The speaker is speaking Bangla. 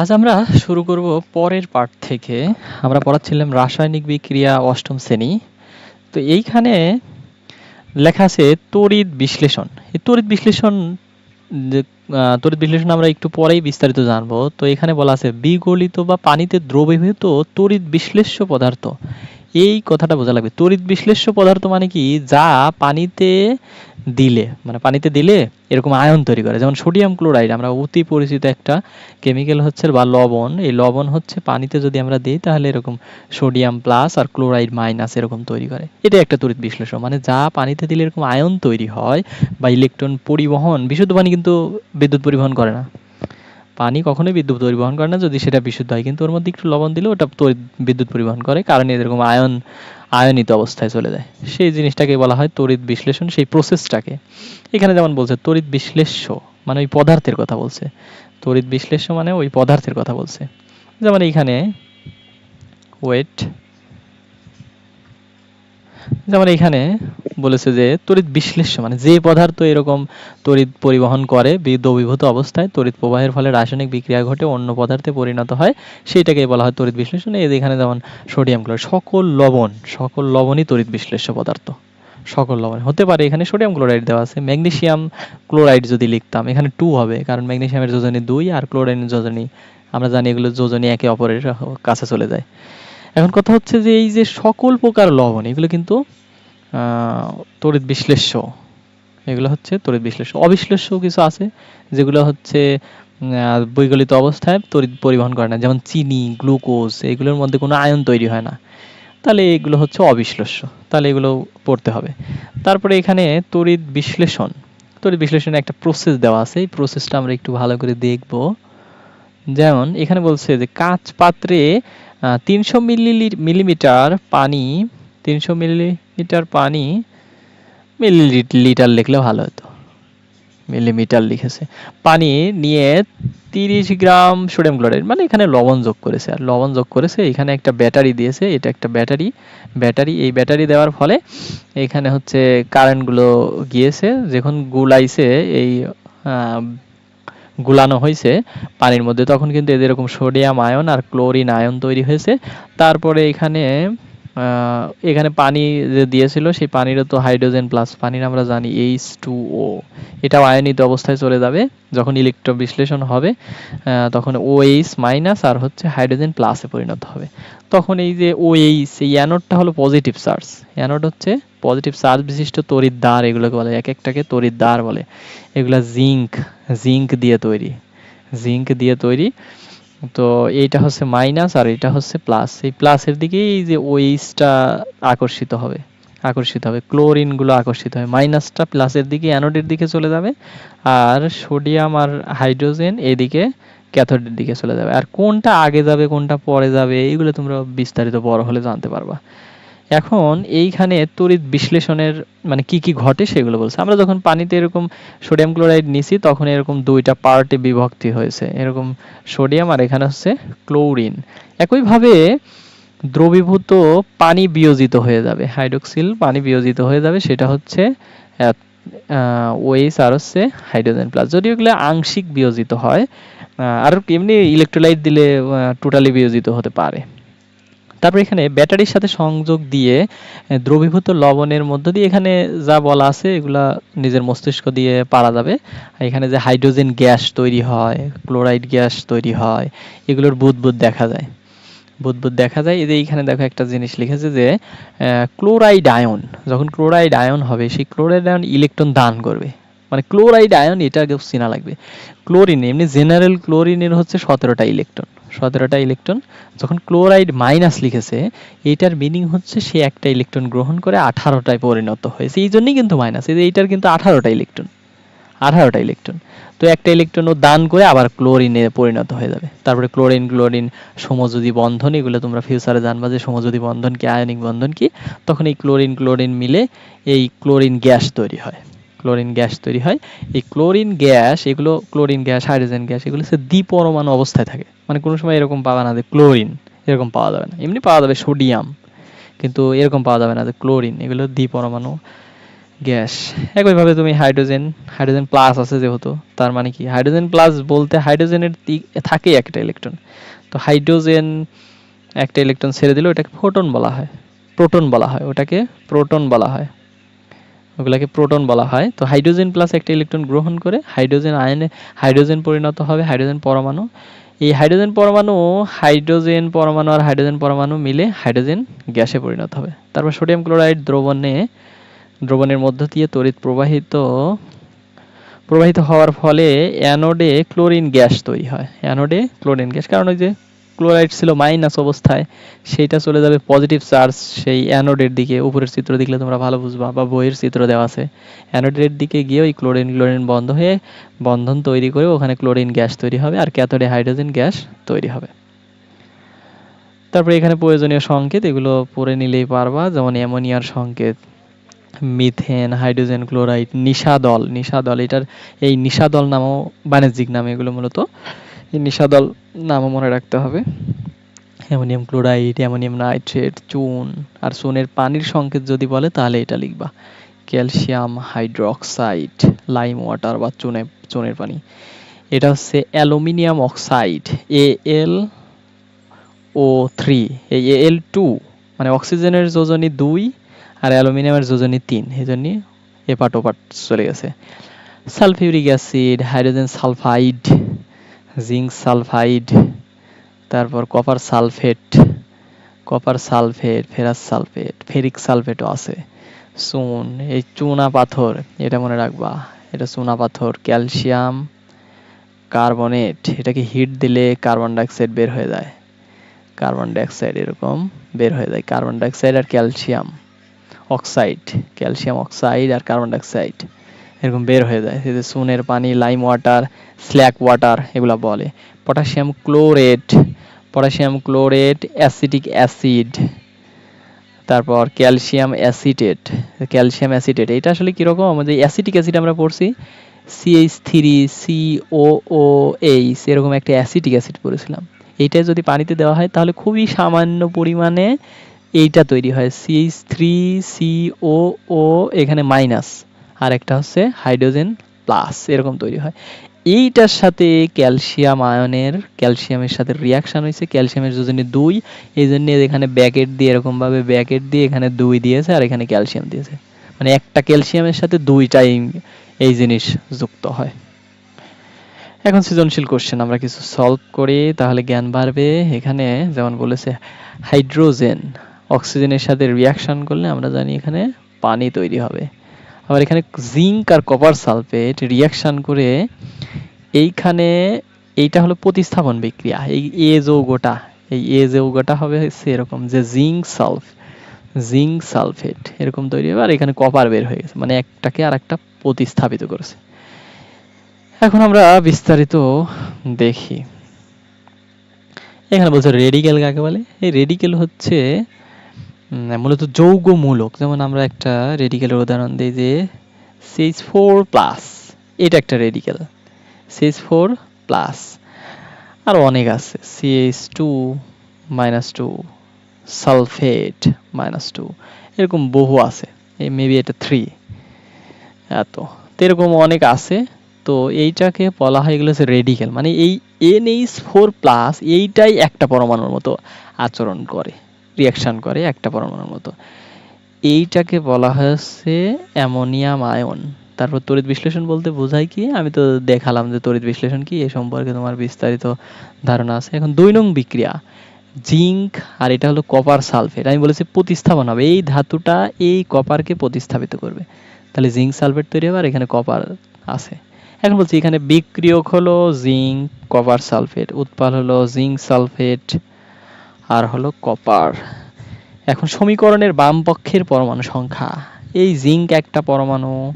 আজ আমরা শুরু করব পরের পার্ট থেকে। আমরা পড়াচ্ছিলাম রাসায়নিক বিক্রিয়া অষ্টম শ্রেণি। তো এইখানে লেখা আছে তড়িৎ বিশ্লেষণ। এই তড়িৎ বিশ্লেষণ তড়িৎ বিশ্লেষণ আমরা একটু পরেই বিস্তারিত জানব। তো এখানে বলা আছে বিগলিত বা পানিতে দ্রবীভূত তড়িৎ বিশ্লেষ্য পদার্থ। এই কথাটা বোঝা লাগবে। তড়িৎ বিশ্লেষ্য পদার্থ মানে কি? যা পানিতে দিলে মানে পানিতে দিলে এরকম আয়ন তৈরি করে। যেমন সোডিয়াম ক্লোরাইড, আমরা অতি পরিচিত একটা কেমিক্যাল হচ্ছে বা লবণ। এই লবণ হচ্ছে পানিতে যদি আমরা দিই, তাহলে এরকম সোডিয়াম প্লাস আর ক্লোরাইড মাইনাস এরকম তৈরি করে। এটা একটা তড়িৎ বিশ্লেষণ মানে যা পানিতে দিলে এরকম আয়ন তৈরি হয় বা ইলেকট্রন পরিবহন, বিশুদ্ধ পানি কিন্তু বিদ্যুৎ পরিবহন করে না। পানি কখনোই বিদ্যুৎ পরিবহন করে না, যদি সেটা বিশুদ্ধ হয়। কিন্তু ওর মধ্যে একটু লবণ দিলে ওটা বিদ্যুৎ পরিবহন করে, কারণ এরকম আয়ন, আয়নিত অবস্থায় চলে যায়। সেই জিনিসটাকে বলা হয় তড়িৎ বিশ্লেষণ, সেই প্রসেসটাকে এখানে যেমন বলছে, তড়িৎ বিশ্লেষ্য মানে ওই পদার্থের কথা বলছে। তড়িৎ বিশ্লেষ্য মানে ওই পদার্থের কথা বলছে। যেমন এইখানে ওয়েট যেমন এখানে বলেছে যে তড়িৎ বিশ্লেষ্য মানে যে পদার্থ এরকম তড়িৎ পরিবহন করে দ্রবীভূত অবস্থায় তড়িৎ প্রবাহের ফলে রাসায়নিক বিক্রিয়া ঘটে, অন্য পদার্থে পরিণত হয় সেইটাকে বলা হয় তড়িৎ বিশ্লেষণ এই এখানে যেমন সোডিয়াম ক্লোরাইড, সকল লবণ, সকল লবণই তড়িৎ বিশ্লেষ্য পদার্থ। সকল লবণ, হতে পারে এখানে সোডিয়াম ক্লোরাইড দেওয়া আছে। ম্যাগনেসিয়াম ক্লোরাইড যদি লিখতাম, এখানে টু হবে, কারণ ম্যাগনেসিয়ামের যোজনী দুই আর ক্লোরাইনের যোজনী, আমরা জানি এগুলো যোজনী একে অপরের কাছে চলে যায়। এখন কথা হচ্ছে যে এই যে সকল প্রকার লবণ, এগুলো কিন্তু তড়িৎ বিশ্লেষ্য। এগুলো হচ্ছে তড়িৎ বিশ্লেষ্য। অবিশ্লেষ্য কিছু আছে, যেগুলো হচ্ছে বৈগলিত অবস্থায় তড়িৎ পরিবহন করে না। যেমন চিনি, গ্লুকোজ, এগুলোর মধ্যে কোনো আয়ন তৈরি হয় না। তাহলে এগুলো হচ্ছে অবিশ্লেষ্য। তাহলে এগুলো পড়তে হবে। তারপরে এখানে তড়িৎ বিশ্লেষণ। তড়িৎ বিশ্লেষণে একটা প্রসেস দেওয়া আছে। এই প্রসেসটা আমরা একটু ভালো করে দেখব। যেমন এখানে বলছে যে কাঁচ পাত্রে তিনশো মিলি মিলিমিটার পানি, তিনশো মিলিমিটার পানি, মিলিলিটার লিখলে ভালো হতো। মিলিমিটার লিখেছে। পানি নিয়ে তিরিশ গ্রাম সোডিয়াম ক্লোরাইড মানে এখানে লবণ যোগ করেছে। আর লবণ যোগ করেছে, এখানে একটা ব্যাটারি দিয়েছে, এটা একটা ব্যাটারি। ব্যাটারি, এই ব্যাটারি দেওয়ার ফলে এখানে হচ্ছে কারেন্টগুলো গিয়েছে। যখন গুলাইছে, এই গুলানো হয়েছে পানির মধ্যে, তখন কিন্তু এদের এরকম সোডিয়াম আয়ন আর ক্লোরিন আয়ন তৈরি হয়েছে। তারপরে এখানে এখানে পানি যে দিয়েছিল, সেই পানিরও তো হাইড্রোজেন প্লাস পানির আমরা জানি এইচ টু ও এটাও আয়নিত অবস্থায় চলে যাবে, যখন ইলেকট্রন বিশ্লেষণ হবে তখন ও এইচ মাইনাস আর হচ্ছে হাইড্রোজেন প্লাসে পরিণত হবে। তখন এই যে ও এইচ এই অ্যানোডটা হলো পজিটিভ চার্জ অ্যানোড হচ্ছে পজিটিভ চার্জ বিশিষ্ট তড়িৎদ্বার এগুলোকে বলে, এক একটাকে তড়িৎদ্বার বলে। এগুলা জিঙ্ক জিঙ্ক দিয়ে তৈরি। জিঙ্ক দিয়ে তৈরি। তো এইটা হচ্ছে মাইনাস আর এটা হচ্ছে প্লাস এই প্লাসের দিকেই যে ওইসটা আকর্ষিত হবে আকর্ষিত হবে ক্লোরিনগুলো আকর্ষিত হবে মাইনাসটা প্লাসের দিকে অ্যানোডের দিকে চলে যাবে আর সোডিয়াম আর হাইড্রোজেন এদিকে ক্যাথোডের দিকে চলে যাবে। আর কোনটা আগে যাবে, কোনটা পরে যাবে, এইগুলো তোমরা বিস্তারিত বড় হলে জানতে পারবা। এখন এইখানে তড়িৎ বিশ্লেষণের মানে কি কি ঘটে সেগুলো বলছে। আমরা যখন পানিতে এরকম সোডিয়াম ক্লোরাইড নিছি, তখন এরকম দুইটা পার্টে বিভক্তি হয়েছে। এরকম সোডিয়াম আর এখানে হচ্ছে ক্লোরিন। একইভাবে দ্রবীভূত পানি বিয়োজিত হয়ে যাবে। হাইড্রোক্সিল পানি বিয়োজিত হয়ে যাবে, সেটা হচ্ছে ওএইচ আর হচ্ছে হাইড্রোজেন প্লাস যদিও এগুলো আংশিক বিয়োজিত হয় আর এমনি ইলেকট্রোলাইট দিলে টোটালি বিয়োজিত হতে পারে। তারপর এখানে ব্যাটারির সাথে সংযোগ দিয়ে দ্রবীভূত লবণের মধ্য দিয়ে এখানে যা বলা আছে, এগুলা নিজের মস্তিষ্ক দিয়ে পারা যাবে। এখানে যে হাইড্রোজেন গ্যাস তৈরি হয়, ক্লোরাইড গ্যাস তৈরি হয়, এগুলোর বুদবুদ দেখা যায়। বুদবুদ দেখা যায়। এই যে এইখানে দেখো একটা জিনিস লিখেছে যে ক্লোরাইড আয়ন, যখন ক্লোরাইড আয়ন হবে, সেই ক্লোরাইড আয়ন ইলেকট্রন দান করবে। মানে ক্লোরাইড আয়ন, এটা আগে চেনা লাগবে। ক্লোরিন, এমনি জেনারেল ক্লোরিনের হচ্ছে সতেরোটা ইলেকট্রন সতেরোটা ইলেকট্রন যখন ক্লোরাইড মাইনাস লিখেছে, এইটার মিনিং হচ্ছে সে একটা ইলেকট্রন গ্রহণ করে আঠারোটায় পরিণত হয়েছে। এই জন্যই কিন্তু মাইনাস এইটার কিন্তু আঠারোটা ইলেকট্রন আঠারোটা ইলেকট্রন তো একটা ইলেকট্রন ও দান করে আবার ক্লোরিনে পরিণত হয়ে যাবে। তারপরে ক্লোরিন ক্লোরিন, সমযোজী বন্ধন, এগুলো তোমরা ফিউচারে জানবা যে সমযোজী বন্ধন কি, আয়নিক বন্ধন কি? তখন এই ক্লোরিন ক্লোরিন মিলে এই ক্লোরিন গ্যাস তৈরি হয়। ক্লোরিন গ্যাস তৈরি হয়। এই ক্লোরিন গ্যাস, এগুলো ক্লোরিন গ্যাস, হাইড্রোজেন গ্যাস, এগুলো হচ্ছে দ্বিপরমাণু অবস্থায় থাকে। মানে কোনো সময় এরকম পাবা না যে ক্লোরিন, এরকম পাওয়া যাবে না। এমনি পাওয়া যাবে সোডিয়াম, কিন্তু এরকম পাওয়া যাবে না যে ক্লোরিন, এগুলো দ্বিপরমাণু গ্যাস। একইভাবে তুমি হাইড্রোজেন হাইড্রোজেন প্লাস আছে যেহেতু, তার মানে কি? হাইড্রোজেন প্লাস বলতে হাইড্রোজেনের দিক থাকে একটা ইলেকট্রন। তো হাইড্রোজেন একটা ইলেকট্রন ছেড়ে দিলে ওটাকে ফোটন বলা হয়। প্রোটন বলা হয়, ওটাকে প্রোটন বলা হয়। ওগুলাকে প্রোটন বলা হয়। তো হাইড্রোজেন প্লাস একটা ইলেকট্রন গ্রহণ করে হাইড্রোজেন আয়নে হাইড্রোজেন পরিণত হবে হাইড্রোজেন পরমাণু। এই হাইড্রোজেন পরমাণু হাইড্রোজেন পরমাণু আর হাইড্রোজেন পরমাণু মিলে হাইড্রোজেন গ্যাসে পরিণত হবে। তারপর সোডিয়াম ক্লোরাইড দ্রবণে, দ্রবণের মধ্য দিয়ে তড়িৎ প্রবাহিত প্রবাহিত হওয়ার ফলে অ্যানোডে ক্লোরিন গ্যাস তৈরি হয়। অ্যানোডে ক্লোরিন গ্যাস। কারণ ওই যে ক্লোরাইড ছিল মাইনাস অবস্থায়, সেইটা চলে যাবে পজিটিভ চার্জ সেই অ্যানোডের দিকে, উপরের চিত্র দেখলে তোমরা ভালো বুঝবা, বা বইয়ের চিত্র দেওয়া আছে। অ্যানোডের দিকে গিয়ে ওই ক্লোরিন ক্লোরিন বন্ধ হয়ে বন্ধন তৈরি করে ওখানে ক্লোরিন গ্যাস তৈরি হবে আর ক্যাথোডে হাইড্রোজেন গ্যাস তৈরি হবে। তারপরে এখানে প্রয়োজনীয় সংকেত, এগুলো পড়ে নিলেই পারবা, যেমন অ্যামোনিয়ার সংকেত, মিথেন, হাইড্রোজেন ক্লোরাইড, নিশাদল নিশাদল, এটার এই নিশাদল নামও বাণিজ্যিক নাম, এগুলো মূলত। এই নিশাদল নামও মনে রাখতে হবে। অ্যামোনিয়াম ক্লোরাইড, অ্যামোনিয়াম নাইট্রেট, চুন আর চুনের পানির সংকেত যদি বলে, তাহলে এটা লিখবা। ক্যালসিয়াম হাইড্রোক্সাইড, লাইম ওয়াটার বা চুনে, চুনের পানি। এটা হচ্ছে aluminium oxide, A L O three, এই এ এল টু মানে অক্সিজেনের যোজনী দুই আর অ্যালুমিনিয়ামের যোজনী তিন। এই জন্য এপাট ওপাট চলে গেছে। Sulphuric acid, hydrogen sulphide zinc sulphide, তারপর copper sulphate copper sulphate ferrous sulphate ferric সালফেটও আছে। চুন, এই চুনা পাথর, এটা মনে রাখবা, এটা চুনা পাথর, ক্যালসিয়াম, কার্বনেট, এটাকে হিট দিলে কার্বন ডাইঅক্সাইড বের হয়ে যায়। কার্বন ডাইঅক্সাইড এরকম বের হয়ে যায়। কার্বন ডাইঅক্সাইড আর ক্যালসিয়াম, অক্সাইড ক্যালসিয়াম অক্সাইড আর কার্বন ডাইঅক্সাইড। এরকম বের হয়ে যায়। যে সুনের পানি লাইম ওয়াটার স্ল্যাক ওয়াটার এগুলো বলে। Potassium chlorate potassium chlorate acetic acid তারপর ক্যালসিয়াম অ্যাসিটেট ক্যালসিয়াম অ্যাসিটেট এটা আসলে কীরকম? আমাদের অ্যাসিটিক অ্যাসিড আমরা পড়ছি CH three CO O H এরকম একটা অ্যাসিটিক অ্যাসিড পড়েছিলাম। এইটা যদি পানিতে দেওয়া হয়, তাহলে খুবই সামান্য পরিমাণে এইটা তৈরি হয়। সিএইচ থ্রি সিও ও এখানে মাইনাস আর একটা হচ্ছে হাইড্রোজেন প্লাস, এরকম তৈরি হয়। এইটার সাথে ক্যালসিয়াম আয়নের, ক্যালসিয়ামের সাথে রিয়াকশন হয়েছে, ক্যালসিয়ামের যোজনী দুই, এই জন্য এখানে ব্যাকেট দিয়ে এরকম ভাবে ব্যাকেট দিয়ে এখানে দুই দিয়েছে আর এখানে ক্যালসিয়াম দিয়েছে। মানে একটা ক্যালসিয়ামের সাথে দুইটাই এই জিনিস যুক্ত হয়। এখন সৃজনশীল কোশ্চেন আমরা কিছু সলভ করি, তাহলে জ্ঞান বাড়বে। এখানে যেমন বলেছে, হাইড্রোজেন, অক্সিজেনের সাথে রিয়াকশন করলে আমরা জানি এখানে পানি তৈরি হবে। আবার এখানে জিঙ্ক আর কপার সালফেট রিয়াকশন করে এইখানে এইটা হলো প্রতিস্থাপন বিক্রিয়া। এই এ যৌগটা, এই এ যৌগটা হবে হচ্ছে এরকম যে জিঙ্ক সালফ জিঙ্ক সালফেট এরকম তৈরি হবে আর এখানে কপার বের হয়ে গেছে মানে একটাকে আর একটা প্রতিস্থাপিত করেছে। এখন আমরা বিস্তারিত দেখি। এখানে বলছে রেডিকেল কাকে বলে? এই রেডিকেল হচ্ছে মূলত যৌগমূলক, যেমন আমরা একটা রেডিকেলের উদাহরণ দিই যে সিএইচ ফোর প্লাস এটা একটা রেডিকেল সিএইচ ফোর প্লাস আর অনেক আছে CH two minus two sulphate minus two এরকম বহু আছে, এই মেবি এটা থ্রি এত, তো এরকম অনেক আছে, তো এইটাকে বলা হয় এগুলো হচ্ছে রেডিকেল মানে এই এনএইচ ফোর প্লাস এইটাই একটা পরমাণুর মতো আচরণ করে। রিয়াকশন করে একটা পরমাণুর মতো। এইটাকে বলা হচ্ছে অ্যামোনিয়াম আয়ন। তারপর তড়িৎ বিশ্লেষণ বলতে বোঝায় কি? আমি তো দেখালাম যে তড়িৎ বিশ্লেষণ কি, এ সম্পর্কে তোমার বিস্তারিত ধারণা আছে। এখন দুই নং বিক্রিয়া, জিঙ্ক আর এটা হলো কপার সালফেট। আমি বলেছি প্রতিস্থাপন হবে, এই ধাতুটা এই কপারকে প্রতিস্থাপিত করবে। তাহলে জিঙ্ক সালফেট তৈরি হবে আর এখানে কপার আছে। এখন বলছি এখানে বিক্রিয়ক হলো জিঙ্ক, কপার সালফেট, উৎপাদ হলো জিঙ্ক সালফেট। আর হলো কপার। এখন সমীকরণের বাম পক্ষের পরমাণু সংখ্যা। এই জিঙ্ক একটা পরমাণু।